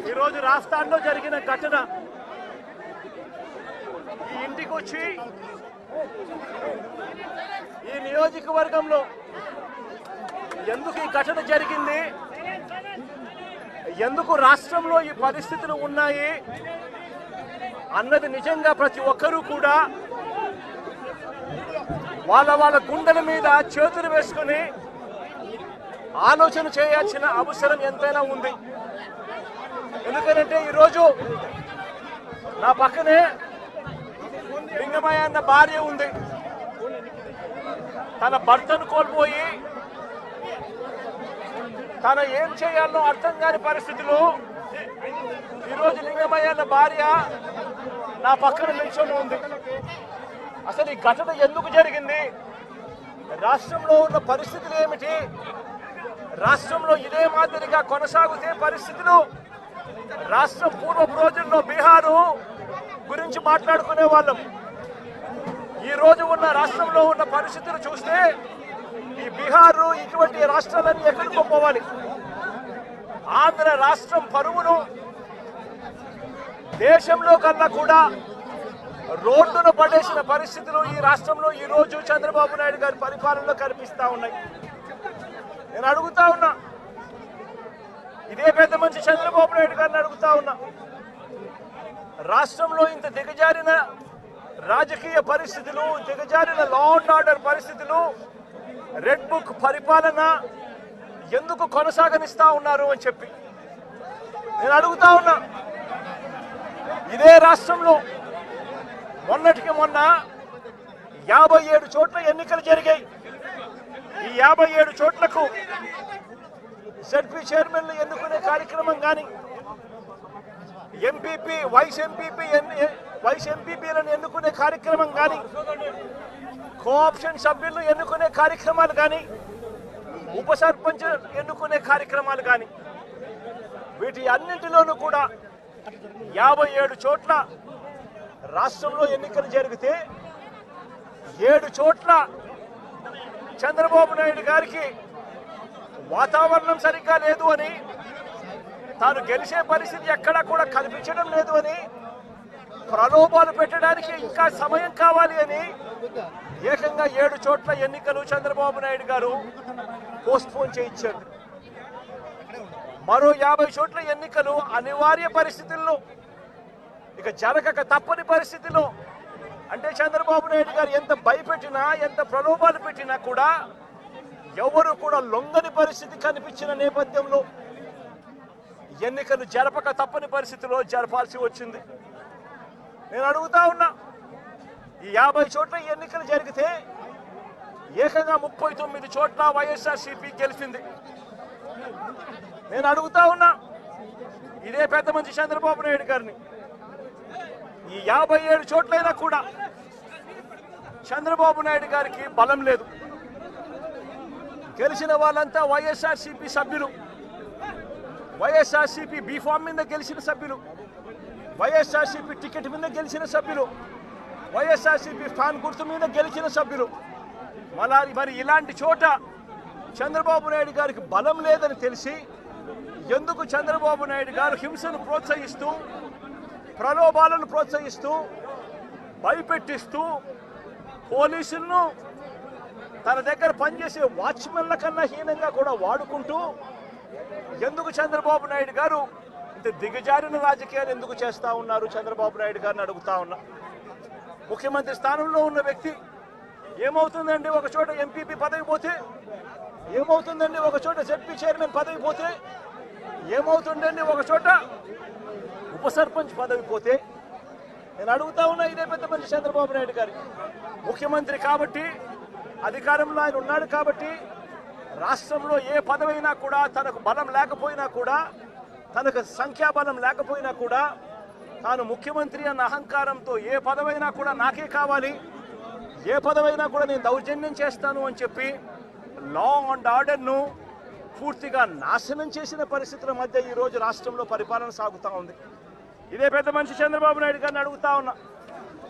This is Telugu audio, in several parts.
ఈరోజు రాష్ట్రాల్లో జరిగిన ఘటన. ఈ ఇంటికి వచ్చి ఈ నియోజకవర్గంలో ఎందుకు ఈ ఘటన జరిగింది? ఎందుకు రాష్ట్రంలో ఈ పరిస్థితులు ఉన్నాయి? అన్నది నిజంగా ప్రతి ఒక్కరూ కూడా వాళ్ళ వాళ్ళ గుండెల మీద చేతులు వేసుకుని ఆలోచన చేయాల్సిన అవసరం ఎంతైనా ఉంది. ఎందుకంటే ఈరోజు నా పక్కనే లింగమయ్య అన్న భార్య ఉంది. తన భర్తను కోల్పోయి తన ఏం చేయాలో అర్థం కాని పరిస్థితిలో ఈరోజు లింగమయ్య అన్న భార్య నా పక్కన నిల్చొని ఉంది. అసలు ఈ ఘటన ఎందుకు జరిగింది? రాష్ట్రంలో ఉన్న పరిస్థితులు ఏమిటి? రాష్ట్రంలో ఇదే మాదిరిగా కొనసాగుతే పరిస్థితులు రాష్ట్రం పూర్వపు రోజుల్లో బీహారు గురించి మాట్లాడుకునే వాళ్ళం. ఈ రోజు ఉన్న రాష్ట్రంలో ఉన్న పరిస్థితులు చూస్తే ఈ బీహారు ఇటువంటి రాష్ట్రాలన్నీ ఎక్కడికి పోవాలి. ఆంధ్ర రాష్ట్రం పరువును దేశంలో కన్నా కూడా రోడ్డున పడేసిన పరిస్థితులు ఈ రాష్ట్రంలో ఈ రోజు చంద్రబాబు నాయుడు గారి పరిపాలనలో కనిపిస్తూ ఉన్నాయి. నేను అడుగుతా ఉన్నా ఇదే పెద్ద మంచి చంద్రబాబు నాయుడు గారిని అడుగుతా ఉన్నా. రాష్ట్రంలో ఇంత దిగజారిన రాజకీయ పరిస్థితులు దిగజారిన లా అండ్ ఆర్డర్ పరిస్థితులు రెడ్ బుక్ పరిపాలన ఎందుకు కొనసాగనిస్తా ఉన్నారు అని చెప్పి నేను అడుగుతా ఉన్నా. ఇదే రాష్ట్రంలో మొన్నటికి మొన్న యాభై ఏడు చోట్ల ఎన్నికలు జరిగాయి. ఈ యాభై ఏడు చోట్లకు జడ్పీ చైర్మన్లు ఎన్నుకునే కార్యక్రమం కానీ ఎంపీపీ వైస్ ఎంపీపీ వైస్ ఎంపీపీలను ఎన్నుకునే కార్యక్రమం కానీ కోఆప్షన్ సభ్యులు ఎన్నుకునే కార్యక్రమాలు కానీ ఉప సర్పంచ్ ఎన్నుకునే కార్యక్రమాలు కానీ వీటి అన్నింటిలోనూ కూడా యాభై ఏడు చోట్ల రాష్ట్రంలో ఎన్నికలు జరిగితే ఏడు చోట్ల చంద్రబాబు నాయుడు గారికి వాతావరణం సరిగ్గా లేదు అని తాను గెలిచే పరిస్థితి ఎక్కడా కూడా కనిపించడం లేదు అని ప్రలోభాలు పెట్టడానికి ఇంకా సమయం కావాలి అని ఏకంగా ఏడు చోట్ల ఎన్నికలు చంద్రబాబు నాయుడు గారు పోస్ట్పోన్ చేయించారు. మరో యాభై చోట్ల ఎన్నికలు అనివార్య పరిస్థితుల్లో ఇక జరగక తప్పని పరిస్థితిలో అంటే చంద్రబాబు నాయుడు గారు ఎంత భయపెట్టినా ఎంత ప్రలోభాలు పెట్టినా కూడా ఎవరు కూడా లొంగని పరిస్థితి కనిపించిన నేపథ్యంలో ఎన్నికలు జరపక తప్పని పరిస్థితిలో జరపాల్సి వచ్చింది. నేను అడుగుతా ఉన్నా ఈ యాభై చోట్ల ఎన్నికలు జరిగితే ఏకంగా ముప్పై తొమ్మిది చోట్ల వైఎస్ఆర్సీపీ గెలిచింది. నేను అడుగుతా ఉన్నా ఇదే పెద్ద మంచి చంద్రబాబు నాయుడు గారిని. ఈ యాభై ఏడు చోట్లైనా కూడా చంద్రబాబు నాయుడు గారికి బలం లేదు. గెలిచిన వాళ్ళంతా వైఎస్ఆర్సీపీ సభ్యులు. వైఎస్ఆర్సీపీ బీఫామ్ మీద గెలిచిన సభ్యులు. వైఎస్ఆర్సీపీ టికెట్ మీద గెలిచిన సభ్యులు. వైఎస్ఆర్సీపీ ఫ్యాన్ గుర్తు మీద గెలిచిన సభ్యులు. మళ్ళా మరి ఇలాంటి చోట చంద్రబాబు నాయుడు గారికి బలం లేదని తెలిసి ఎందుకు చంద్రబాబు నాయుడు గారు హింసను ప్రోత్సహిస్తూ ప్రలోభాలను ప్రోత్సహిస్తూ భయపెట్టిస్తూ పోలీసులను తన దగ్గర పనిచేసే వాచ్మెన్ల కన్నా హీనంగా కూడా వాడుకుంటూ ఎందుకు చంద్రబాబు నాయుడు గారు ఇంత దిగజారిన రాజకీయాలు ఎందుకు చేస్తా ఉన్నారు? చంద్రబాబు నాయుడు గారిని అడుగుతా ఉన్నా. ముఖ్యమంత్రి స్థానంలో ఉన్న వ్యక్తి ఏమవుతుందండి? ఒక చోట ఎంపీపీ పదవి పోతే ఏమవుతుందండి? ఒక చోట జడ్పీ చైర్మన్ పదవి పోతే ఏమవుతుందండి? ఒక చోట ఉప సర్పంచ్ పదవి పోతే నేను అడుగుతా ఉన్నా ఇదే పెద్ద మనిషి చంద్రబాబు నాయుడు గారి ముఖ్యమంత్రి కాబట్టి అధికారంలో ఆయన ఉన్నాడు కాబట్టి రాష్ట్రంలో ఏ పదవైనా కూడా తనకు బలం లేకపోయినా కూడా తనకు సంఖ్యాబలం లేకపోయినా కూడా తాను ముఖ్యమంత్రి అన్న అహంకారంతో ఏ పదవైనా కూడా నాకే కావాలి ఏ పదవైనా కూడా నేను దౌర్జన్యం చేస్తాను అని చెప్పి లా అండ్ ఆర్డర్ను పూర్తిగా నాశనం చేసిన పరిస్థితుల మధ్య ఈ రోజు రాష్ట్రంలో పరిపాలన సాగుతూ ఉంది. ఇదే పెద్ద మనిషి చంద్రబాబు నాయుడు గారిని అడుగుతా ఉన్నా.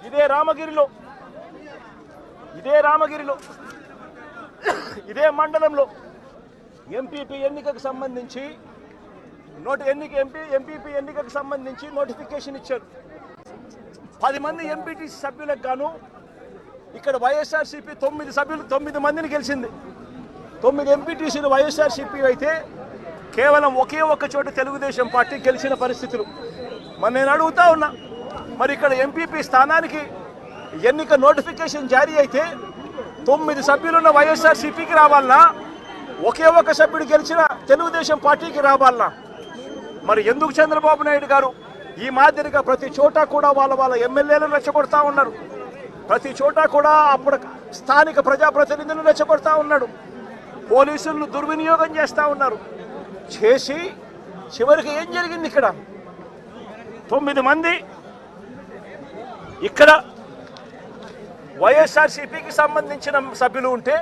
ఇదే రామగిరిలో ఇదే రామగిరిలో ఇదే మండలంలో ఎంపీపీ ఎన్నికకు సంబంధించి నోటి ఎన్నిక ఎంపీ ఎంపీపీ ఎన్నికకు సంబంధించి నోటిఫికేషన్ ఇచ్చారు. పది మంది ఎంపీటీసీ సభ్యులకు గాను ఇక్కడ వైఎస్ఆర్సీపీ తొమ్మిది సభ్యులు తొమ్మిది మందిని గెలిచింది. తొమ్మిది ఎంపీటీసీలు వైఎస్ఆర్సీపీ అయితే కేవలం ఒకే ఒక్క చోట తెలుగుదేశం పార్టీ గెలిచిన పరిస్థితులు. మరి నేను అడుగుతా ఉన్నా మరి ఇక్కడ ఎంపీపీ స్థానానికి ఎన్నిక నోటిఫికేషన్ జారీ అయితే తొమ్మిది సభ్యులున్న వైఎస్ఆర్సీపీకి రావాలనా ఒకే ఒక సభ్యుడు గెలిచిన తెలుగుదేశం పార్టీకి రావాలనా మరి ఎందుకు చంద్రబాబు నాయుడు గారు ఈ మాదిరిగా ప్రతి చోట కూడా వాళ్ళ వాళ్ళ ఎమ్మెల్యేలను రెచ్చగొడతా ఉన్నారు? ప్రతి చోట కూడా అప్పుడు స్థానిక ప్రజాప్రతినిధులను రెచ్చగొడతా ఉన్నాడు. పోలీసులను దుర్వినియోగం చేస్తూ ఉన్నారు. చేసి చివరికి ఏం జరిగింది ఇక్కడ? తొమ్మిది మంది ఇక్కడ వైఎస్ఆర్సీపీకి సంబంధించిన సభ్యులు ఉంటే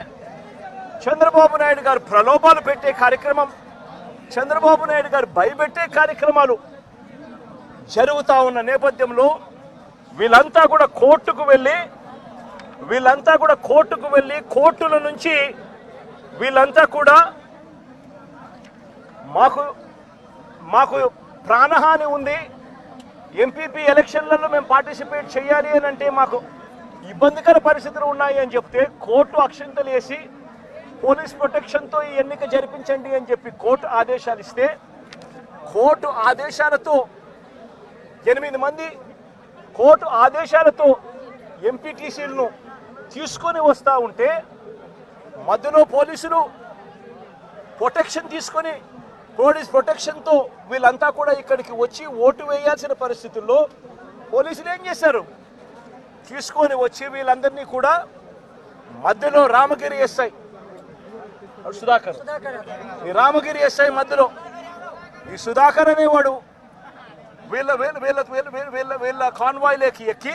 చంద్రబాబు నాయుడు గారు ప్రలోభాలు పెట్టే కార్యక్రమం చంద్రబాబు నాయుడు గారు భయపెట్టే కార్యక్రమాలు జరుగుతూ ఉన్న నేపథ్యంలో వీళ్ళంతా కూడా కోర్టుకు వెళ్ళి వీళ్ళంతా కూడా కోర్టుకు వెళ్ళి కోర్టుల నుంచి వీళ్ళంతా కూడా మాకు మాకు ప్రాణహాని ఉంది. ఎంపీపీ ఎలక్షన్లలో మేము పార్టిసిపేట్ చేయాలి అని అంటే మాకు ఇబ్బందికర పరిస్థితులు ఉన్నాయి అని చెప్తే కోర్టు అక్షింతలు వేసి పోలీస్ ప్రొటెక్షన్తో ఈ ఎన్నిక జరిపించండి అని చెప్పి కోర్టు ఆదేశాలు ఇస్తే కోర్టు ఆదేశాలతో ఎనిమిది మంది కోర్టు ఆదేశాలతో ఎంపీటీసీలను తీసుకొని వస్తూ ఉంటే మధ్యలో పోలీసులు ప్రొటెక్షన్ తీసుకొని పోలీస్ ప్రొటెక్షన్తో వీళ్ళంతా కూడా ఇక్కడికి వచ్చి ఓటు వేయాల్సిన పరిస్థితుల్లో పోలీసులు ఏం చేశారు? తీసుకొని వచ్చి వీళ్ళందరినీ కూడా మధ్యలో రామగిరి ఎస్ఐ. సుధాకర్. ఈ రామగిరి ఎస్ఐ మధ్యలో. ఈ సుధాకర్ అనేవాడు వీళ్ళ వీళ్ళ వీళ్ళ వీళ్ళ వీళ్ళ కాన్వాయ్లోకి ఎక్కి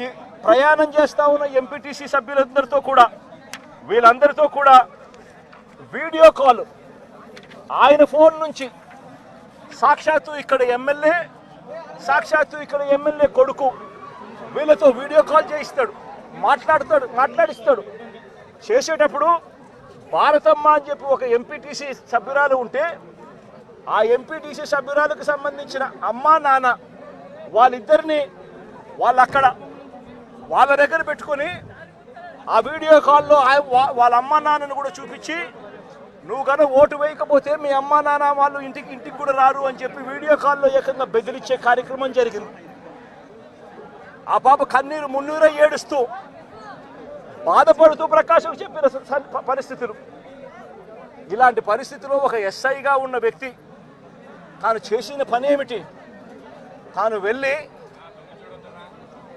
ఈ ప్రయాణం చేస్తా ఉన్న ఎంపీటీసీ సభ్యులందరితో కూడా వీళ్ళందరితో కూడా వీడియో కాల్. ఆయన ఫోన్ నుంచి సాక్షాత్తు ఇక్కడ ఎమ్మెల్యే సాక్షాత్తు ఇక్కడ ఎమ్మెల్యే కొడుకు వీళ్ళతో వీడియో కాల్ చేయిస్తాడు మాట్లాడతాడు మాట్లాడిస్తాడు. చేసేటప్పుడు భారతమ్మ అని చెప్పి ఒక ఎంపీటీసీ సభ్యురాలు ఉంటే ఆ ఎంపీటీసీ సభ్యురాలకు సంబంధించిన అమ్మ నాన్న వాళ్ళిద్దరిని వాళ్ళు అక్కడ వాళ్ళ దగ్గర పెట్టుకొని ఆ వీడియో కాల్లో ఆ- వా- వాళ్ళ అమ్మ నాన్నను కూడా చూపించి నువ్వు కనుక ఓటు వేయకపోతే మీ అమ్మ నాన్న వాళ్ళు ఇంటికి ఇంటికి కూడా రారు అని చెప్పి వీడియో కాల్లో ఏకంగా బెదిరించే కార్యక్రమం జరిగింది. ఆ పాప కన్నీరు మున్నీరు ఏడుస్తూ బాధపడుతూ ప్రకాశం చెప్పిన పరిస్థితులు. ఇలాంటి పరిస్థితిలో ఒక ఎస్ఐగా ఉన్న వ్యక్తి తాను చేసిన పని ఏమిటి? తాను వెళ్ళి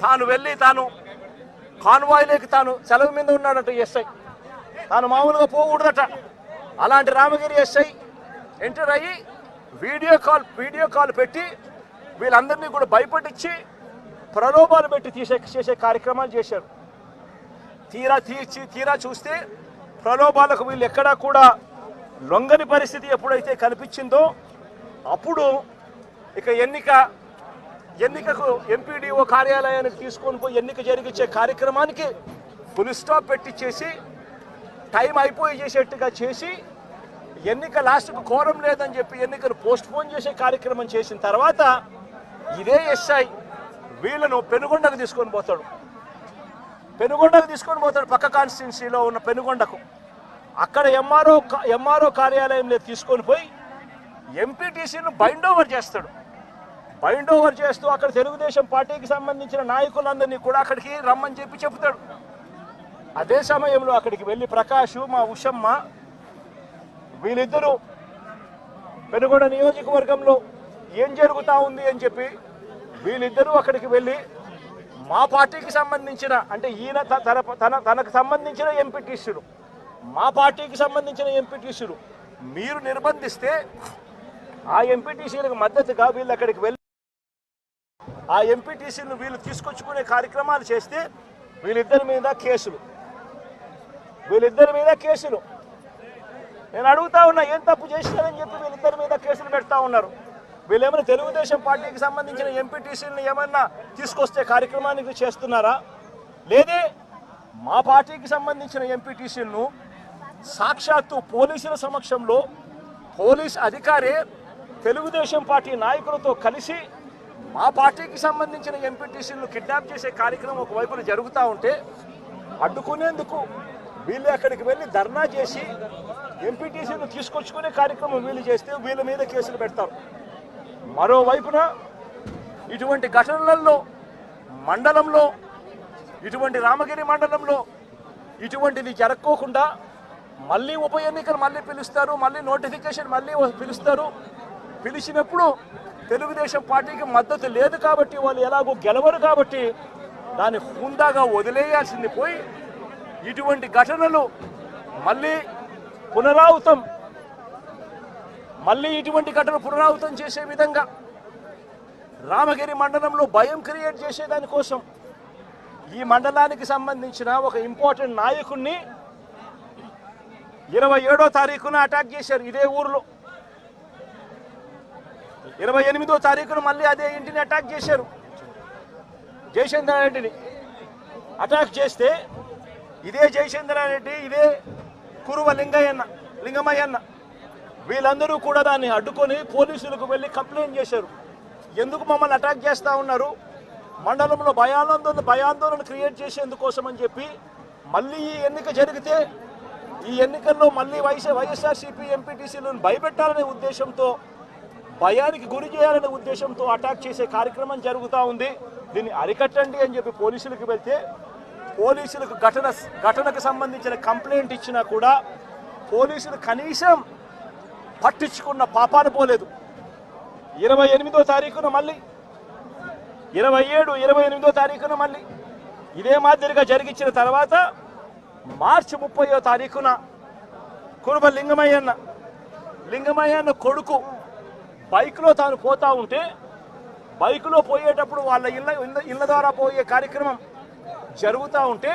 తాను వెళ్ళి తాను కాన్వాయ్లోకి తాను సెలవు మీద ఉన్నాడట ఎస్ఐ. తాను మామూలుగా పోకూడదట. అలాంటి రామగిరి ఎస్ఐ ఎంటర్ అయ్యి వీడియో కాల్ వీడియో కాల్ పెట్టి వీళ్ళందరినీ కూడా భయపడించి ప్రలోభాలు పెట్టి తీసే చేసే కార్యక్రమాలు చేశారు. తీరా తీర్చి తీరా చూస్తే ప్రలోభాలకు వీళ్ళు ఎక్కడా కూడా లొంగని పరిస్థితి ఎప్పుడైతే కనిపించిందో అప్పుడు ఇక ఎన్నిక ఎన్నికకు ఎంపీడీఓ కార్యాలయానికి తీసుకొని పోయి ఎన్నిక జరిగించే కార్యక్రమానికి ఫుల్ స్టాప్ పెట్టి చేసి టైం అయిపోయి చేసేట్టుగా చేసి ఎన్నిక లాస్ట్కు కోరం లేదని చెప్పి ఎన్నికను పోస్ట్ పోన్ చేసే కార్యక్రమం చేసిన తర్వాత ఇదే ఎస్ఐ వీళ్ళను పెనుగొండకు తీసుకొని పోతాడు. పెనుగొండకు తీసుకొని పోతాడు పక్క కాన్స్టిట్యున్సీలో ఉన్న పెనుగొండకు. అక్కడ ఎంఆర్ఓ ఎంఆర్ఓ కార్యాలయంలో తీసుకొని పోయి ఎంపీటీసీను బైండ్ ఓవర్ చేస్తాడు. బైండ్ ఓవర్ చేస్తూ అక్కడ తెలుగుదేశం పార్టీకి సంబంధించిన నాయకులందరినీ కూడా అక్కడికి రమ్మని చెప్పి చెప్తాడు అదే సమయంలో అక్కడికి వెళ్ళి ప్రకాష్ మా ఉషమ్మ వీళ్ళిద్దరూ పెనుగొండ నియోజకవర్గంలో ఏం జరుగుతూ ఉంది అని చెప్పి వీళ్ళిద్దరూ అక్కడికి వెళ్ళి మా పార్టీకి సంబంధించిన అంటే ఈయన త- తన తన తనకు సంబంధించిన ఎంపీటీసీలు మా పార్టీకి సంబంధించిన ఎంపీటీసీలు మీరు నిర్బంధిస్తే ఆ ఎంపీటీసీలకు మద్దతుగా వీళ్ళు అక్కడికి వెళ్ళి ఆ ఎంపీటీసీలను వీళ్ళు తీసుకొచ్చుకునే కార్యక్రమాలు చేస్తే వీళ్ళిద్దరి మీద కేసులు. వీళ్ళిద్దరి మీద కేసులు. నేను అడుగుతా ఉన్నా ఏం తప్పు చేశారని చెప్పి వీళ్ళిద్దరి మీద కేసులు పెడతా ఉన్నారు. వీళ్ళేమైనా తెలుగుదేశం పార్టీకి సంబంధించిన ఎంపీటీసీలను ఏమన్నా తీసుకొస్తే కార్యక్రమానికి చేస్తున్నారా? లేదే మా పార్టీకి సంబంధించిన ఎంపీటీసీలను సాక్షాత్తు పోలీసుల సమక్షంలో పోలీస్ అధికారే తెలుగుదేశం పార్టీ నాయకులతో కలిసి మా పార్టీకి సంబంధించిన ఎంపీటీసీలను కిడ్నాప్ చేసే కార్యక్రమం ఒకవైపున జరుగుతూ ఉంటే అడ్డుకునేందుకు వీళ్ళు అక్కడికి వెళ్ళి ధర్నా చేసి ఎంపీటీసీని తీసుకొచ్చుకునే కార్యక్రమం వీళ్ళు చేస్తే వీళ్ళ మీద కేసులు పెడతారు. మరోవైపున ఇటువంటి ఘటనలలో మండలంలో ఇటువంటి రామగిరి మండలంలో ఇటువంటిది జరక్కోకుండా మళ్ళీ ఉప ఎన్నికలు మళ్ళీ పిలుస్తారు మళ్ళీ నోటిఫికేషన్ మళ్ళీ పిలుస్తారు. పిలిచినప్పుడు తెలుగుదేశం పార్టీకి మద్దతు లేదు కాబట్టి వాళ్ళు ఎలాగో గెలవరు కాబట్టి దాన్ని హుందాగా వదిలేయాల్సింది పోయి ఇటువంటి ఘటనలు మళ్ళీ పునరావృతం మళ్ళీ ఇటువంటి ఘటన పునరావృతం చేసే విధంగా రామగిరి మండలంలో భయం క్రియేట్ చేసేదానికోసం ఈ మండలానికి సంబంధించిన ఒక ఇంపార్టెంట్ నాయకుడిని ఇరవై ఏడో తారీఖున అటాక్ చేశారు ఇదే ఊర్లో. ఇరవై ఎనిమిదో తారీఖున మళ్ళీ అదే ఇంటిని అటాక్ చేశారు జయచంద్రారెడ్డిని అటాక్ చేస్తే ఇదే జయచంద్రారెడ్డి ఇదే కురువ లింగయ్యన్న లింగమయ్యన్న వీళ్ళందరూ కూడా దాన్ని అడ్డుకొని పోలీసులకు వెళ్ళి కంప్లైంట్ చేశారు. ఎందుకు మమ్మల్ని అటాక్ చేస్తూ ఉన్నారు? మండలంలో భయాందోళన భయాందోళన క్రియేట్ చేసేందుకోసం అని చెప్పి మళ్ళీ ఈ ఎన్నిక జరిగితే ఈ ఎన్నికల్లో మళ్ళీ వైఎస్ వైఎస్ఆర్సీపీ ఎంపీటీసీలను భయపెట్టాలనే ఉద్దేశంతో భయానికి గురి చేయాలనే ఉద్దేశంతో అటాక్ చేసే కార్యక్రమం జరుగుతూ ఉంది. దీన్ని అరికట్టండి అని చెప్పి పోలీసులకు వెళ్తే పోలీసులకు ఘటన ఘటనకు సంబంధించిన కంప్లైంట్ ఇచ్చినా కూడా పోలీసులు కనీసం పట్టించుకున్న పాపాన పోలేదు. ఇరవై ఎనిమిదో తారీఖున మళ్ళీ ఇరవై ఏడు ఇరవై ఎనిమిదో తారీఖున మళ్ళీ ఇదే మాదిరిగా జరిగించిన తర్వాత మార్చి ముప్పయో తారీఖున కురుబ లింగమయ్యన్న లింగమయ్యన్న కొడుకు బైక్లో తాను పోతా ఉంటే బైక్లో పోయేటప్పుడు వాళ్ళ ఇళ్ళ ఇళ్ళ ద్వారా పోయే కార్యక్రమం జరుగుతూ ఉంటే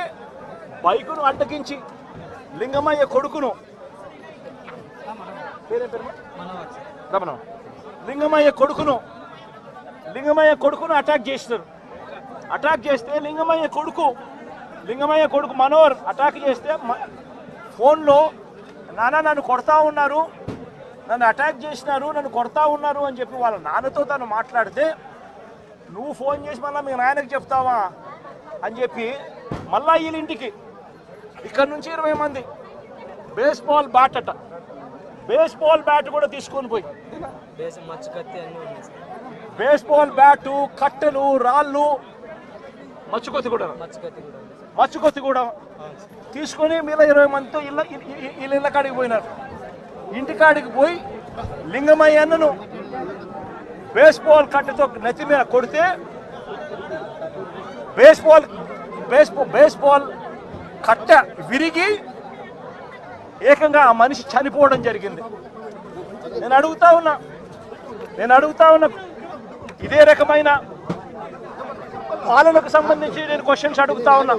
బైకును అడ్డగించి లింగమయ్య కొడుకును రమణ. లింగమయ్య కొడుకును లింగమయ్య కొడుకును అటాక్ చేస్తారు అటాక్ చేస్తే లింగమయ్య కొడుకు లింగమయ్య కొడుకు మనోహర్ అటాక్ చేస్తే ఫోన్లో నాన్న నన్ను కొడతా ఉన్నారు నన్ను అటాక్ చేసినారు నన్ను కొడతా ఉన్నారు అని చెప్పి వాళ్ళ నాన్నతో తను మాట్లాడితే నువ్వు ఫోన్ చేసి మళ్ళీ మీ నాయనకి చెప్తావా? అని చెప్పి మళ్ళా వీళ్ళ ఇంటికి. ఇక్కడ నుంచి ఇరవై మంది. బేస్బాల్ బ్యాట్ అట బేస్బాల్ బ్యాట్ కూడా తీసుకొని పోయి. బేసం బేస్బాల్ బ్యాటు కట్టెలు రాళ్ళు మచ్చుకొత్తి కూడా. మచ్చుకొత్తి కూడా తీసుకొని మీలో ఇరవై మందితో ఇళ్ళ వీళ్ళ ఇళ్ళ కాడికి పోయినారు. ఇంటికాడికి పోయి లింగమయ్య అన్నను బేస్బాల్ కట్టెతో నెత్తి మీద కొడితే బేస్బాల్ బేస్బాల్ బేస్బాల్ కట్ట విరిగి ఏకంగా ఆ మనిషి చనిపోవడం జరిగింది. నేను అడుగుతా ఉన్నా నేను అడుగుతా ఉన్నా ఇదే రకమైన పాలనకు సంబంధించి నేను క్వశ్చన్స్ అడుగుతా ఉన్నా.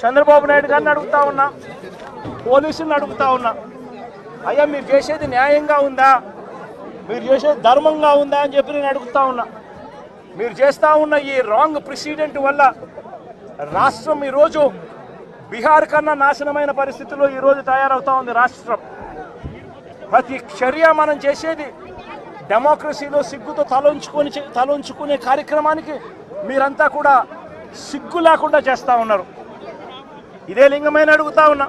చంద్రబాబు నాయుడు గారిని అడుగుతా ఉన్నా పోలీసులను అడుగుతా ఉన్నా. అయ్యా మీరు చేసేది న్యాయంగా ఉందా? మీరు చేసేది ధర్మంగా ఉందా అని చెప్పి నేను అడుగుతా ఉన్నా. మీరు చేస్తూ ఉన్న ఈ రాంగ్ ప్రెసిడెంట్ వల్ల రాష్ట్రం ఈరోజు బీహార్ కన్నా నాశనమైన పరిస్థితుల్లో ఈరోజు తయారవుతా ఉంది రాష్ట్రం. ప్రతి చర్య మనం చేసేది డెమోక్రసీలో సిగ్గుతో తలంచుకొని తలంచుకునే కార్యక్రమానికి మీరంతా కూడా సిగ్గు లేకుండా చేస్తూ ఉన్నారు. ఇదే లింగమైన అడుగుతా ఉన్నా.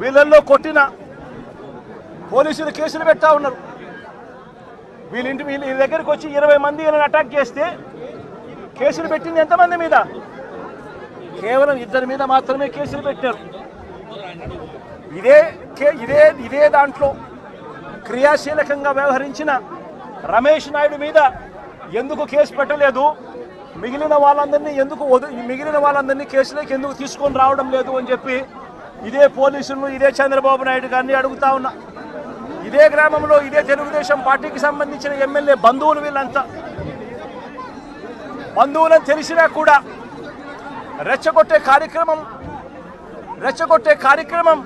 వీళ్ళల్లో కొట్టిన పోలీసులు కేసులు పెడతా ఉన్నారు. వీళ్ళింటి వీళ్ళ దగ్గరికి వచ్చి ఇరవై మంది వీళ్ళని అటాక్ చేస్తే కేసులు పెట్టింది ఎంతమంది మీద? కేవలం ఇద్దరి మీద మాత్రమే కేసులు పెట్టారు. ఇదే కే ఇదే ఇదే దాంట్లో క్రియాశీలకంగా వ్యవహరించిన రమేష్ నాయుడు మీద ఎందుకు కేసు పెట్టలేదు? మిగిలిన వాళ్ళందరినీ ఎందుకు వదు మిగిలిన వాళ్ళందరినీ కేసులోకి ఎందుకు తీసుకొని రావడం లేదు అని చెప్పి ఇదే పోలీసులను ఇదే చంద్రబాబు నాయుడు గారిని అడుగుతా ఉన్నా. ఇదే గ్రామంలో ఇదే తెలుగుదేశం పార్టీకి సంబంధించిన ఎమ్మెల్యే బంధువులు వీళ్ళంతా. బంధువులని తెలిసినా కూడా రెచ్చగొట్టే కార్యక్రమం రెచ్చగొట్టే కార్యక్రమం.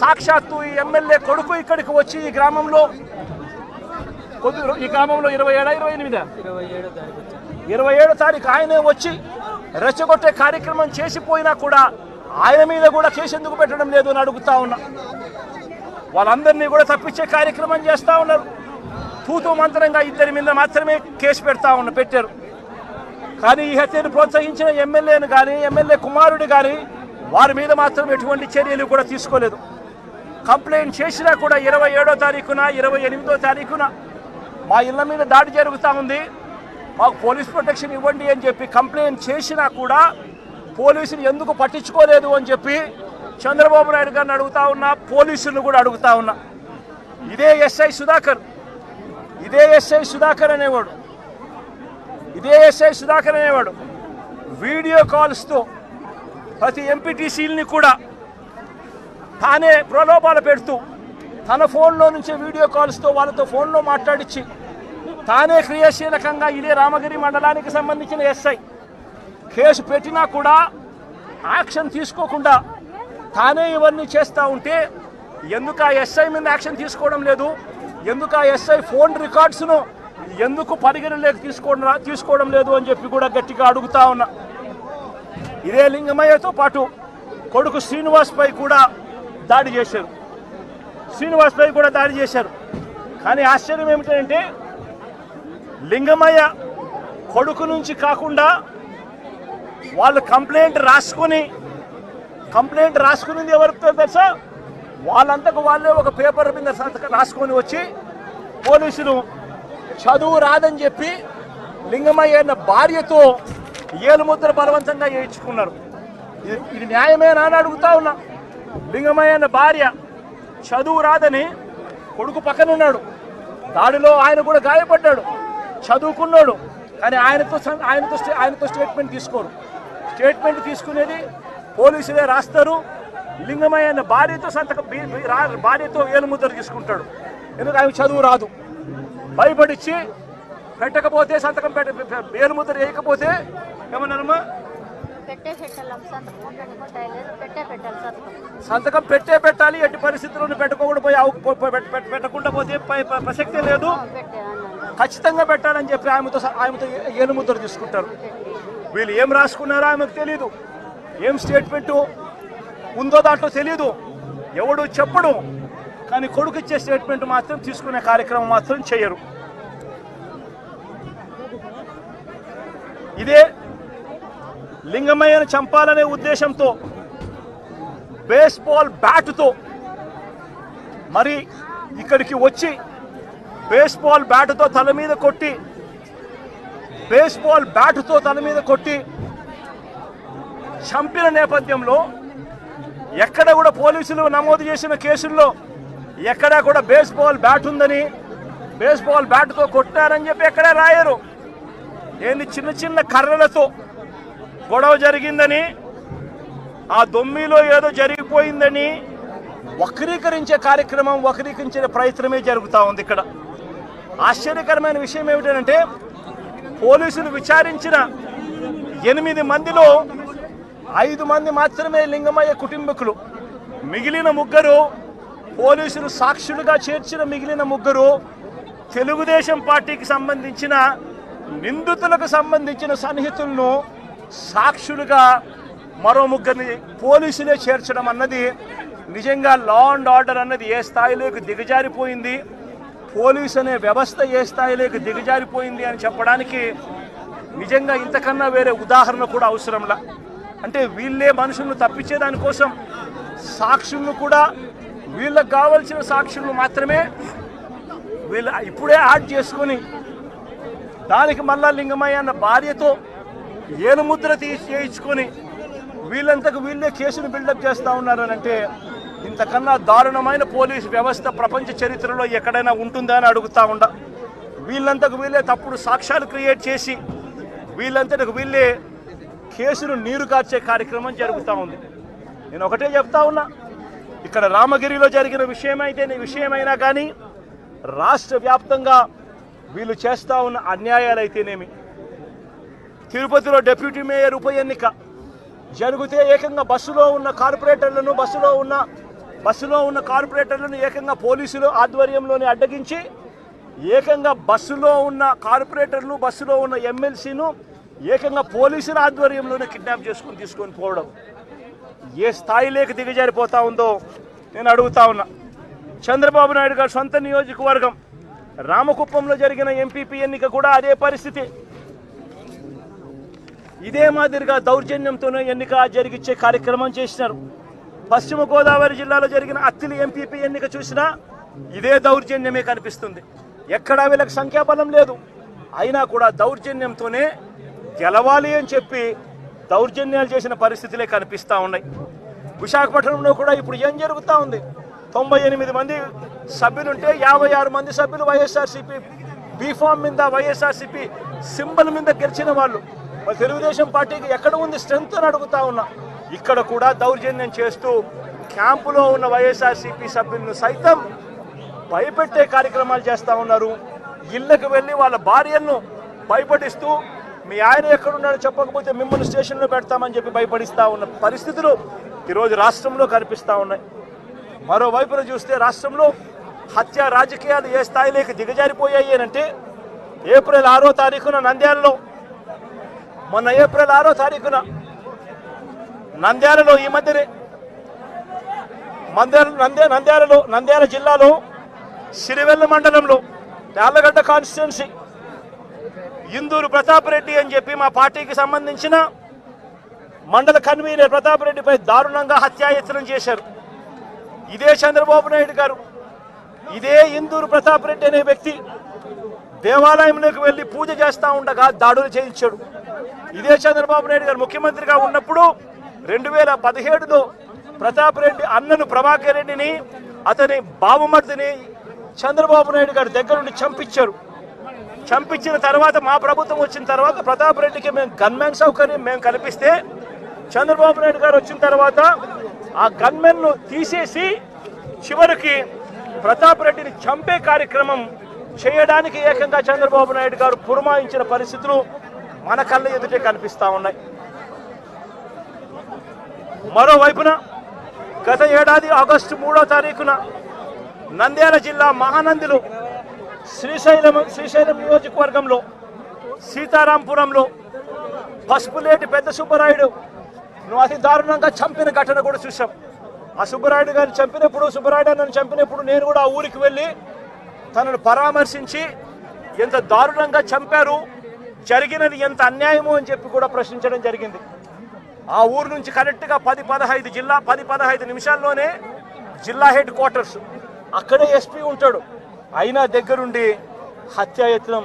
సాక్షాత్తు ఈ ఎమ్మెల్యే కొడుకు ఇక్కడికి వచ్చి ఈ గ్రామంలో కొద్ది ఈ గ్రామంలో ఇరవై ఏడా ఇరవై ఎనిమిదా? ఇరవై ఏడో తారీఖు ఇరవై తారీఖు ఆయనే వచ్చి రెచ్చగొట్టే కార్యక్రమం చేసిపోయినా కూడా ఆయన మీద కూడా కేసు ఎందుకు పెట్టడం లేదు అని అడుగుతా ఉన్నా. వాళ్ళందరినీ కూడా తప్పించే కార్యక్రమం చేస్తూ ఉన్నారు. తూతూ మంత్రంగా ఇద్దరి మీద మాత్రమే కేసు పెడతా ఉన్న పెట్టారు. కానీ ఈ హత్యను ప్రోత్సహించిన ఎమ్మెల్యేను కానీ ఎమ్మెల్యే కుమారుడు కానీ వారి మీద మాత్రం ఎటువంటి చర్యలు కూడా తీసుకోలేదు. కంప్లైంట్ చేసినా కూడా ఇరవై ఏడో తారీఖున ఇరవై ఎనిమిదో తారీఖున మా ఇళ్ళ మీద దాడి జరుగుతూ ఉంది. మాకు పోలీస్ ప్రొటెక్షన్ ఇవ్వండి అని చెప్పి కంప్లైంట్ చేసినా కూడా పోలీసులు ఎందుకు పట్టించుకోలేదు అని చెప్పి చంద్రబాబు నాయుడు గారిని అడుగుతా ఉన్నా పోలీసులను కూడా అడుగుతా ఉన్నా. ఇదే ఎస్ఐ సుధాకర్. ఇదే ఎస్ఐ సుధాకర్ అనేవాడు. ఇదే ఎస్ఐ సుధాకర్ అనేవాడు. వీడియో కాల్స్తో ప్రతి ఎంపీటీసీలని కూడా తానే ప్రలోభాలు పెడుతూ తన ఫోన్లో నుంచి వీడియో కాల్స్తో వాళ్ళతో ఫోన్లో మాట్లాడించి తానే క్రియాశీలకంగా ఇదే రామగిరి మండలానికి సంబంధించిన ఎస్ఐ. కేసు పెట్టినా కూడా యాక్షన్ తీసుకోకుండా తానే ఇవన్నీ చేస్తూ ఉంటే ఎందుకు ఆ ఎస్ఐ మీద యాక్షన్ తీసుకోవడం లేదు? ఎందుకు ఆ ఎస్ఐ ఫోన్ రికార్డ్స్ను ఎందుకు పరిగణలోకి తీసుకోవడం తీసుకోవడం లేదు అని చెప్పి కూడా గట్టిగా అడుగుతా ఉన్నా. ఇదే లింగమయ్యతో పాటు కొడుకు శ్రీనివాస్ పై కూడా దాడి చేశారు. శ్రీనివాస్ పై కూడా దాడి చేశారు. కానీ ఆశ్చర్యం ఏమిటంటే లింగమయ్య కొడుకు నుంచి కాకుండా వాళ్ళు కంప్లైంట్ రాసుకుని కంప్లైంట్ రాసుకునింది ఎవరితో తెలుసా? వాళ్ళంతకు వాళ్ళే ఒక పేపర్ మీద రాసుకొని వచ్చి పోలీసులు చదువు రాదని చెప్పి లింగమయ్య అన్న భార్యతో ఏలుముద్ర బలవంతంగా చేయించుకున్నారు ఇది ఇది న్యాయమేనా అని అడుగుతా ఉన్నా. లింగమయ్య అన్న భార్య చదువు రాదని కొడుకు పక్కన ఉన్నాడు. దాడిలో ఆయన కూడా గాయపడ్డాడు. చదువుకున్నాడు. కానీ ఆయనతో ఆయనతో ఆయనతో స్టేట్మెంట్ తీసుకోరు. స్టేట్మెంట్ తీసుకునేది పోలీసులే రాస్తారు. లింగమయ్య అన్న భార్యతో సంతకం బీ- భార్యతో ఏలుముద్ర తీసుకుంటాడు. ఎందుకు? ఆయన చదువు రాదు. భయపడిచ్చి పెట్టకపోతే సంతకం పెట్ట ఏలుముద్ర వేయకపోతే ఏమన్నారమ్మా సంతకం పెట్టే పెట్టాలి ఎట్టి పరిస్థితుల్లోనూ పెట్టకుండా పోయి పెట్టకుండా పోతే ప్రసక్తే లేదు. ఖచ్చితంగా పెట్టాలని చెప్పి ఆమెతో ఆమెతో ఏ- ఏలుముద్ర తీసుకుంటారు. వీళ్ళు ఏం రాసుకున్నారో ఆమెకు తెలియదు ఏం స్టేట్మెంట్ ఉందో దాంట్లో తెలియదు ఎవడు చెప్పడు. కానీ కొడుకు ఇచ్చే స్టేట్మెంట్ మాత్రం తీసుకునే కార్యక్రమం మాత్రం చేయరు. ఇదే లింగమయ్యను చంపాలనే ఉద్దేశంతో బేస్బాల్ బ్యాట్తో మరి ఇక్కడికి వచ్చి బేస్బాల్ బ్యాటుతో తల మీద కొట్టి బేస్బాల్ బ్యాటుతో తల మీద కొట్టి చంపిన నేపథ్యంలో ఎక్కడ కూడా పోలీసులు నమోదు చేసిన కేసుల్లో ఎక్కడా కూడా బేస్బాల్ బ్యాట్ ఉందని బేస్బాల్ బ్యాట్తో కొట్టారని చెప్పి ఎక్కడా రాయరు. ఏంది చిన్న చిన్న కర్రలతో గొడవ జరిగిందని ఆ దొమ్మిలో ఏదో జరిగిపోయిందని వక్రీకరించే కార్యక్రమం వక్రీకరించే ప్రయత్నమే జరుగుతూ ఉంది ఇక్కడ. ఆశ్చర్యకరమైన విషయం ఏమిటంటే పోలీసులు విచారించిన ఎనిమిది మందిలో ఐదు మంది మాత్రమే లింగమయ్య కుటుంబకులు. మిగిలిన ముగ్గురు పోలీసులు సాక్షులుగా చేర్చిన మిగిలిన ముగ్గురు తెలుగుదేశం పార్టీకి సంబంధించిన నిందితులకు సంబంధించిన సన్నిహితులను సాక్షులుగా మరో ముగ్గురిని పోలీసులే చేర్చడం అన్నది నిజంగా లా అండ్ ఆర్డర్ అన్నది ఏ స్థాయిలోకి దిగజారిపోయింది? పోలీస్ అనే వ్యవస్థ ఏ స్థాయిలోకి దిగజారిపోయింది అని చెప్పడానికి నిజంగా ఇంతకన్నా వేరే ఉదాహరణ కూడా అవసరంలా. అంటే వీళ్ళే మనుషులను తప్పించేదానికోసం సాక్షులను కూడా వీళ్ళకి కావలసిన సాక్షులను మాత్రమే వీళ్ళు ఇప్పుడే యాడ్ చేసుకొని దానికి మళ్ళా లింగమయ్య అన్న భార్యతో ఏనుముద్ర తీసి చేయించుకొని వీళ్ళంతకు వీళ్ళే కేసును బిల్డప్ చేస్తూ ఉన్నారని అంటే ఇంతకన్నా దారుణమైన పోలీస్ వ్యవస్థ ప్రపంచ చరిత్రలో ఎక్కడైనా ఉంటుందా అని అడుగుతా ఉండ. వీళ్ళంతకు వీళ్ళే తప్పుడు సాక్ష్యాలు క్రియేట్ చేసి వీళ్ళంతకు వీళ్ళే కేసును నీరు కార్చే కార్యక్రమం జరుగుతూ ఉంది. నేను ఒకటే చెప్తా ఉన్నా. ఇక్కడ రామగిరిలో జరిగిన విషయమైతే విషయమైనా కానీ రాష్ట్ర వ్యాప్తంగా వీళ్ళు చేస్తూ ఉన్న అన్యాయాలు అయితేనేమి తిరుపతిలో డిప్యూటీ మేయర్ ఉప ఎన్నిక జరిగితే ఏకంగా బస్సులో ఉన్న కార్పొరేటర్లను బస్సులో ఉన్న బస్సులో ఉన్న కార్పొరేటర్లను ఏకంగా పోలీసులు ఆధ్వర్యంలోనే అడ్డగించి ఏకంగా బస్సులో ఉన్న కార్పొరేటర్లు బస్సులో ఉన్న ఎమ్మెల్సీను ఏకంగా పోలీసుల ఆధ్వర్యంలోనే కిడ్నాప్ చేసుకుని తీసుకొని పోవడం. ఏ స్థాయిలోకి దిగజారిపోతా ఉందో నేను అడుగుతా ఉన్నా. చంద్రబాబు నాయుడు గారు సొంత నియోజకవర్గం. రామకుప్పంలో జరిగిన ఎంపీపీ ఎన్నిక కూడా అదే పరిస్థితి. ఇదే మాదిరిగా దౌర్జన్యంతోనే ఎన్నిక జరిగించే కార్యక్రమం చేసినారు. పశ్చిమ గోదావరి జిల్లాలో జరిగిన అత్తిలి ఎంపీపీ ఎన్నిక చూసినా ఇదే దౌర్జన్యమే కనిపిస్తుంది. ఎక్కడా వీళ్ళకి సంఖ్యాబలం లేదు. అయినా కూడా దౌర్జన్యంతోనే గెలవాలి అని చెప్పి దౌర్జన్యాలు చేసిన పరిస్థితులే కనిపిస్తూ ఉన్నాయి. విశాఖపట్నంలో కూడా ఇప్పుడు ఏం జరుగుతూ ఉంది? తొంభై ఎనిమిది మంది సభ్యులుంటే యాభై ఆరు మంది సభ్యులు వైఎస్ఆర్సీపీ బీఫామ్ మీద వైఎస్ఆర్సీపీ సింబల్ మీద గెలిచిన వాళ్ళు. తెలుగుదేశం పార్టీకి ఎక్కడ ఉంది స్ట్రెంత్ అని అడుగుతా ఉన్నా. ఇక్కడ కూడా దౌర్జన్యం చేస్తూ క్యాంపులో ఉన్న వైఎస్ఆర్సీపీ సభ్యులను సైతం భయపెట్టే కార్యక్రమాలు చేస్తూ ఉన్నారు. ఇళ్ళకు వెళ్ళి వాళ్ళ భార్యలను భయపడిస్తూ మీ ఆయన ఎక్కడున్నాడో చెప్పకపోతే మిమ్మల్ని స్టేషన్లో పెడతామని చెప్పి భయపడిస్తూ ఉన్న పరిస్థితులు ఈరోజు రాష్ట్రంలో కనిపిస్తూ ఉన్నాయి. మరోవైపున చూస్తే రాష్ట్రంలో హత్య రాజకీయాలు ఏ స్థాయిలోకి దిగజారిపోయాయి అని అంటే ఏప్రిల్ ఆరో తారీఖున నంద్యాలలో మొన్న ఏప్రిల్ ఆరో తారీఖున నంద్యాలలో ఈ మధ్యనే మంద్యాల నంద్య నంద్యాలలో నంద్యాల జిల్లాలో సిరివెల్ల మండలంలో యార్లగడ్డ కాన్స్టిట్యున్సీ ఇందూరు ప్రతాప్ రెడ్డి అని చెప్పి మా పార్టీకి సంబంధించిన మండల కన్వీనర్ ప్రతాప్ రెడ్డిపై దారుణంగా హత్యాయత్నం చేశారు. ఇదే చంద్రబాబు నాయుడు గారు. ఇదే ఇందూరు ప్రతాప్ రెడ్డి అనే వ్యక్తి దేవాలయంలోకి వెళ్ళి పూజ చేస్తూ ఉండగా దాడులు చేయించాడు. ఇదే చంద్రబాబు నాయుడు గారు ముఖ్యమంత్రిగా ఉన్నప్పుడు రెండు వేల పదిహేడులో ప్రతాప్ రెడ్డి అన్నను ప్రభాకర్ రెడ్డిని అతని బావమర్దిని చంద్రబాబు నాయుడు గారి దగ్గర నుండి చంపించారు. చంపించిన తర్వాత మా ప్రభుత్వం వచ్చిన తర్వాత ప్రతాప్ రెడ్డికి మేము గన్మెన్ సౌకర్యం మేము కల్పిస్తే చంద్రబాబు నాయుడు గారు వచ్చిన తర్వాత ఆ గన్మెన్ను తీసేసి చివరికి ప్రతాప్ రెడ్డిని చంపే కార్యక్రమం చేయడానికి ఏకంగా చంద్రబాబు నాయుడు గారు పురమాయించిన పరిస్థితులు మన కళ్ళ ఎదుటే కనిపిస్తా ఉన్నాయి. మరోవైపున గత ఏడాది ఆగస్టు మూడో తారీఖున నంద్యాల జిల్లా మహానందిలో శ్రీశైలం శ్రీశైలం నియోజకవర్గంలో సీతారాంపురంలో పసుపులేటి పెద్ద సుబ్బరాయుడు నువ్వు అతి దారుణంగా చంపిన ఘటన కూడా చూసాం ఆ సుబ్బరాయుడు గారిని చంపినప్పుడు సుబ్బరాయుడు నన్ను చంపినప్పుడు నేను కూడా ఆ ఊరికి వెళ్ళి తనను పరామర్శించి ఎంత దారుణంగా చంపారు జరిగినది ఎంత అన్యాయము అని చెప్పి కూడా ప్రశ్నించడం జరిగింది. ఆ ఊరు నుంచి కరెక్ట్గా పది పదహైదు జిల్లా పది పదహైదు నిమిషాల్లోనే జిల్లా హెడ్ క్వార్టర్స్ అక్కడే ఎస్పీ ఉంటాడు. అయినా దగ్గరుండి హత్యాయత్నం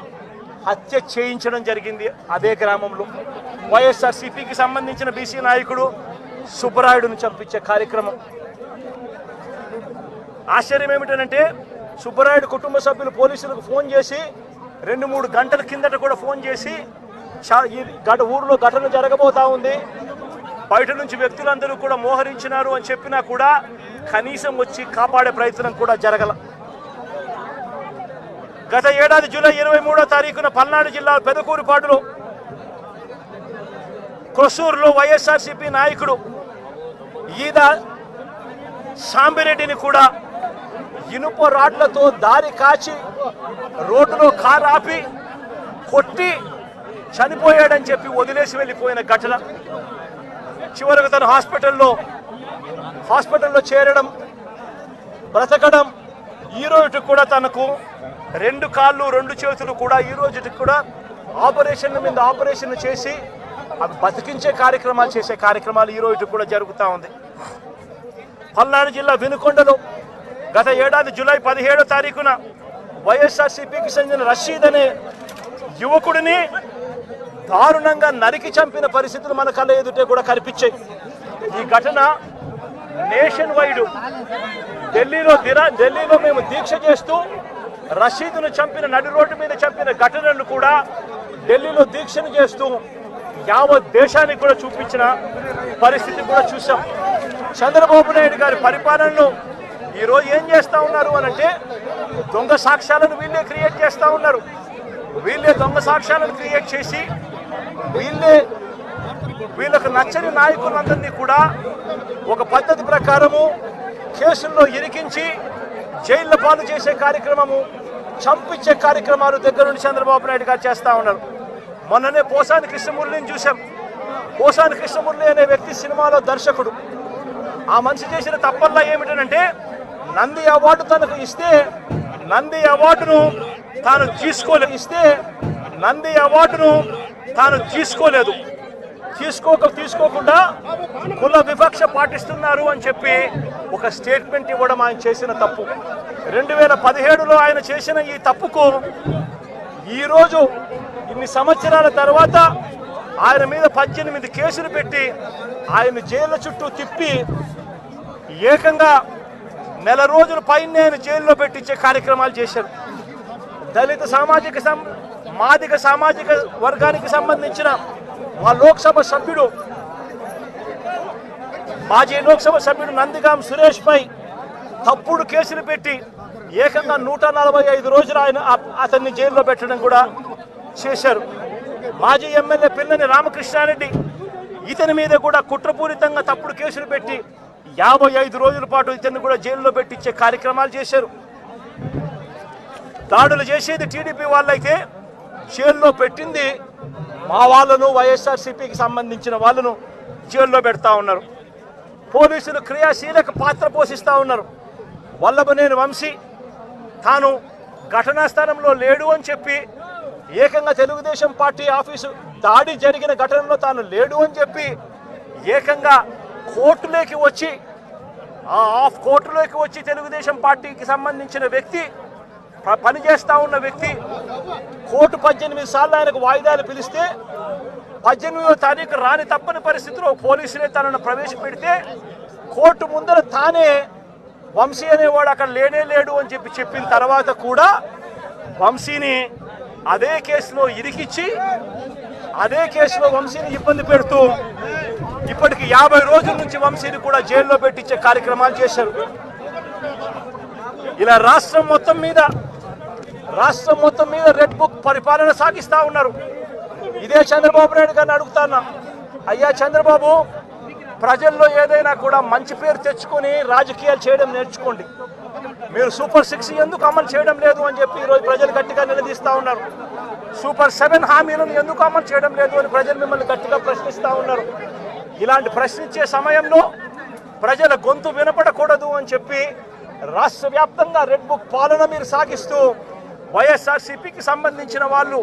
హత్య చేయించడం జరిగింది అదే గ్రామంలో. వైఎస్ఆర్ సిపికి సంబంధించిన బీసీ నాయకుడు సుబ్బరాయుడును చంపించే కార్యక్రమం. ఆశ్చర్యం ఏమిటంటే సుబ్బరాయుడు కుటుంబ సభ్యులు పోలీసులకు ఫోన్ చేసి రెండు మూడు గంటల కిందట కూడా ఫోన్ చేసి గట ఊరిలో ఘటన జరగబోతా ఉంది. బయట నుంచి వ్యక్తులందరూ కూడా మోహరించినారు అని చెప్పినా కూడా కనీసం వచ్చి కాపాడే ప్రయత్నం కూడా జరగల గత ఏడాది జూలై ఇరవై మూడో తారీఖున పల్నాడు జిల్లా పెదకూరుపాటులో కొసూరులో వైఎస్ఆర్సీపీ నాయకుడు ఈద సాంబిరెడ్డిని కూడా ఇనుప రాడ్లతో దారి కాచి రోడ్డులో కారు ఆపి కొట్టి చనిపోయాడని చెప్పి వదిలేసి వెళ్ళిపోయిన ఘటన. చివరకు తను హాస్పిటల్లో హాస్పిటల్లో చేరడం బ్రతకడం ఈ రోజుకి కూడా తనకు రెండు కాళ్ళు రెండు చేతులు కూడా ఈ రోజుకి కూడా ఆపరేషన్ మీద ఆపరేషన్ చేసి అవి బతికించే కార్యక్రమాలు చేసే కార్యక్రమాలు ఈ కూడా జరుగుతూ ఉంది. పల్నాడు జిల్లా వినుకొండలో గత ఏడాది జూలై పదిహేడో తారీఖున వైఎస్ఆర్సీపీకి చెందిన రషీద్ అనే యువకుడిని దారుణంగా నరికి చంపిన పరిస్థితులు మన కళ్ళ ఎదుటే కూడా కనిపించాయి. ఈ ఘటన నేషన్ వైడ్ ఢిల్లీలో దిరా ఢిల్లీలో మేము దీక్ష చేస్తూ రషీదును చంపిన నడి రోడ్డు మీద చంపిన ఘటనలు కూడా ఢిల్లీలో దీక్షను చేస్తూ యావత్ దేశానికి కూడా చూపించిన పరిస్థితి కూడా చూసాం చంద్రబాబు నాయుడు గారి పరిపాలనను ఈరోజు ఏం చేస్తూ ఉన్నారు అనంటే దొంగ సాక్ష్యాలను వీళ్ళే క్రియేట్ చేస్తూ ఉన్నారు. వీళ్ళే దొంగ సాక్ష్యాలను క్రియేట్ చేసి వీళ్ళే వీళ్ళకు నచ్చని నాయకులందరినీ కూడా ఒక పద్ధతి ప్రకారము కేసుల్లో ఇరికించి జైళ్ళ పాలు చేసే కార్యక్రమము చంపించే కార్యక్రమాలు దగ్గర నుండి చంద్రబాబు నాయుడు గారు చేస్తూ ఉన్నారు. మొన్ననే పోసాని కృష్ణమూర్తిని చూశాం. పోసాని కృష్ణమూర్తి అనే వ్యక్తి సినిమాలో దర్శకుడు. ఆ మనిషి చేసిన తప్పల్లా ఏమిటంటే నంది అవార్డు తనకు ఇస్తే నంది అవార్డును తాను తీసుకోలే ఇస్తే నంది అవార్డును తాను తీసుకోలేదు. తీసుకోక తీసుకోకుండా కుల వివక్ష పాటిస్తున్నారు అని చెప్పి ఒక స్టేట్మెంట్ ఇవ్వడం ఆయన చేసిన తప్పు. రెండు వేల పదిహేడులో ఆయన చేసిన ఈ తప్పుకు ఈరోజు ఇన్ని సంవత్సరాల తర్వాత ఆయన మీద పద్దెనిమిది కేసులు పెట్టి ఆయన జైళ్ళ చుట్టూ తిప్పి ఏకంగా నెల రోజుల పైన ఆయన జైల్లో పెట్టించే కార్యక్రమాలు చేశారు. దళిత సామాజిక సం మాదిక సామాజిక వర్గానికి సంబంధించిన మా లోక్సభ సభ్యుడు మాజీ లోక్సభ సభ్యుడు నందిగాం సురేష్ పై తప్పుడు కేసులు పెట్టి ఏకంగా నూట నలభై ఐదు రోజులు ఆయన అతన్ని జైల్లో పెట్టడం కూడా చేశారు. మాజీ ఎమ్మెల్యే పిల్లని రామకృష్ణారెడ్డి ఇతని మీద కూడా కుట్రపూరితంగా తప్పుడు కేసులు పెట్టి యాభై ఐదు రోజుల పాటు ఇతన్ని కూడా జైల్లో పెట్టించే కార్యక్రమాలు చేశారు. దాడులు చేసేది టీడీపీ వాళ్ళైతే జైల్లో పెట్టింది మా వాళ్ళను వైఎస్ఆర్సీపీకి సంబంధించిన వాళ్ళను జైల్లో పెడతా ఉన్నారు. పోలీసులు క్రియాశీలక పాత్ర పోషిస్తూ ఉన్నారు. వల్లభనేని వంశీ తాను ఘటనా స్థానంలో లేడు అని చెప్పి ఏకంగా తెలుగుదేశం పార్టీ ఆఫీసు దాడి జరిగిన ఘటనలో తాను లేడు అని చెప్పి ఏకంగా కోర్టులోకి వచ్చి ఆ ఆఫ్ కోర్టులోకి వచ్చి తెలుగుదేశం పార్టీకి సంబంధించిన వ్యక్తి ప- పనిచేస్తా ఉన్న వ్యక్తి కోర్టు పద్దెనిమిది సార్లు ఆయనకు వాయిదాలు పిలిస్తే పద్దెనిమిదవ తారీఖు రాని తప్పని పరిస్థితిలో పోలీసులే తనను ప్రవేశపెడితే కోర్టు ముందర తానే వంశీ అనేవాడు అక్కడ లేనే లేడు అని చెప్పి చెప్పిన తర్వాత కూడా వంశీని అదే కేసులో ఇరికిచ్చి అదే కేసులో వంశీని ఇబ్బంది పెడుతూ ఇప్పటికి యాభై రోజుల నుంచి వంశీని కూడా జైల్లో పెట్టించే కార్యక్రమాలు చేశారు. ఇలా రాష్ట్రం మొత్తం మీద రాష్ట్రం మొత్తం మీద రెడ్ బుక్ పరిపాలన సాగిస్తా ఉన్నారు. ఇదే చంద్రబాబు నాయుడు గారిని అడుగుతానా అయ్యా చంద్రబాబు ప్రజల్లో ఏదైనా కూడా మంచి పేరు తెచ్చుకొని రాజకీయాలు చేయడం నేర్చుకోండి. మీరు సూపర్ సిక్స్ ఎందుకు అమలు చేయడం లేదు అని చెప్పి ఈరోజు ప్రజలు గట్టిగా నిలదీస్తా ఉన్నారు. సూపర్ సెవెన్ హామీలను ఎందుకు అమలు చేయడం లేదు అని ప్రజలు మిమ్మల్ని గట్టిగా ప్రశ్నిస్తా ఉన్నారు. ఇలాంటి ప్రశ్నించే సమయంలో ప్రజల గొంతు వినపడకూడదు అని చెప్పి రాష్ట్ర వ్యాప్తంగా రెడ్ బుక్ పాలన మీరు సాగిస్తూ వైఎస్ఆర్సీపీకి సంబంధించిన వాళ్ళు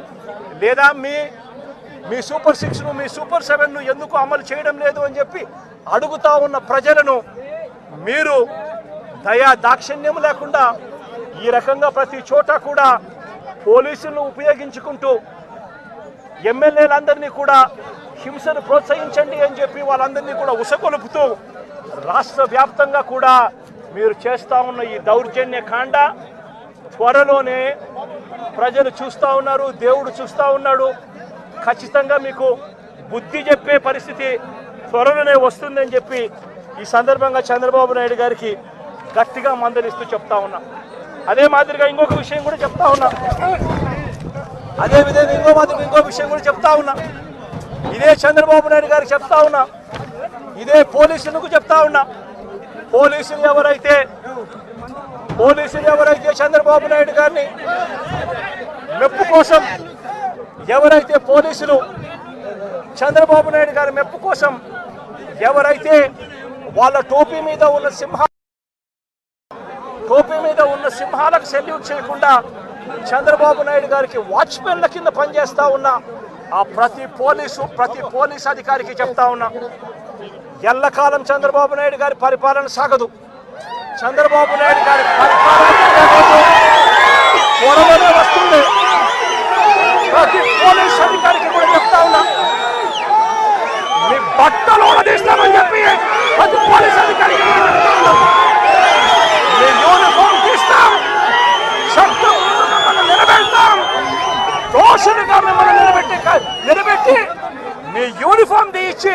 లేదా మీ మీ సూపర్ సిక్స్ను మీ సూపర్ సెవెన్ను ఎందుకు అమలు చేయడం లేదు అని చెప్పి అడుగుతా ఉన్న ప్రజలను మీరు దయా దాక్షిణ్యం లేకుండా ఈ రకంగా ప్రతి చోట కూడా పోలీసులను ఉపయోగించుకుంటూ ఎమ్మెల్యేలందరినీ కూడా హింసను ప్రోత్సహించండి అని చెప్పి వాళ్ళందరినీ కూడా ఉసగొలుపుతూ రాష్ట్ర వ్యాప్తంగా కూడా మీరు చేస్తూ ఉన్న ఈ దౌర్జన్య కాండ త్వరలోనే ప్రజలు చూస్తూ ఉన్నారు దేవుడు చూస్తూ ఉన్నాడు. ఖచ్చితంగా మీకు బుద్ధి చెప్పే పరిస్థితి త్వరలోనే వస్తుందని చెప్పి ఈ సందర్భంగా చంద్రబాబు నాయుడు గారికి గట్టిగా మందలిస్తూ చెప్తా ఉన్నా. అదే మాదిరిగా ఇంకొక విషయం కూడా చెప్తా ఉన్నా. అదే విధంగా ఇంకో మాదిరిగా ఇంకో విషయం కూడా చెప్తా ఉన్నా. ఇదే చంద్రబాబు నాయుడు గారికి చెప్తా ఉన్నా. ఇదే పోలీసులకు చెప్తా ఉన్నా. పోలీసులు ఎవరైతే పోలీసులు ఎవరైతే చంద్రబాబు నాయుడు గారిని మెప్పు కోసం ఎవరైతే పోలీసులు చంద్రబాబు నాయుడు గారి మెప్పు కోసం ఎవరైతే వాళ్ళ టోపీ మీద ఉన్న సింహ టోపీ మీద ఉన్న సింహాలకు సెల్యూట్ చేయకుండా చంద్రబాబు నాయుడు గారికి వాచ్మెన్ల కింద పనిచేస్తా ఉన్న ఆ ప్రతి పోలీసు ప్రతి పోలీస్ అధికారికి చెప్తా ఉన్నా ఎల్లకాలం చంద్రబాబు నాయుడు గారి పరిపాలన సాగదు. చంద్రబాబు నాయుడు గారి పరిపాలన వస్తుంది. ప్రతి పోలీస్ అధికారికి కూడా చెప్తా ఉన్నా. మీ బట్టలు తీస్తామని చెప్పి ప్రతి పోలీస్ అధికారికి మీ యూనిఫామ్ తీస్తాం. చట్టం నిలబెడతాం. దోషులుగా మిమ్మల్ని నిలబెట్టి నిలబెట్టి మీ యూనిఫామ్ తీయించి